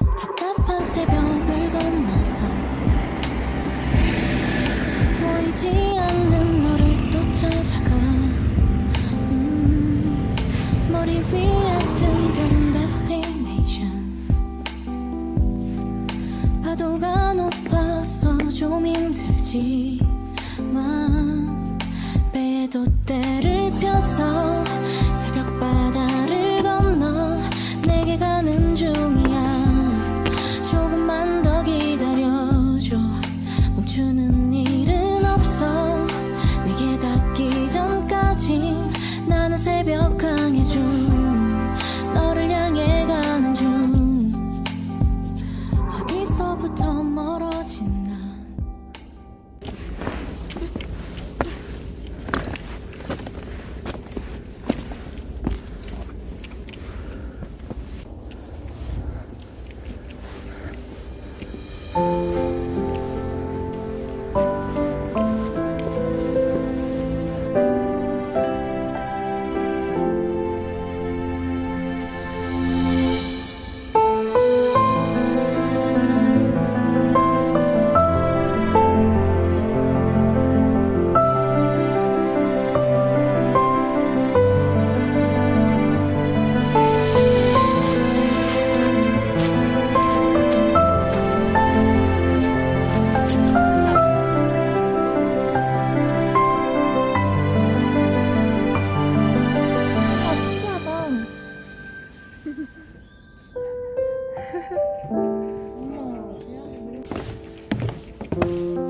답답한 새벽을 건너서 보이지 않는 너를 또 찾아가. 음, 머리 위에 뜬금 destination. 파도가 높아서 좀 힘들지만 배도 때를 不同。엄마,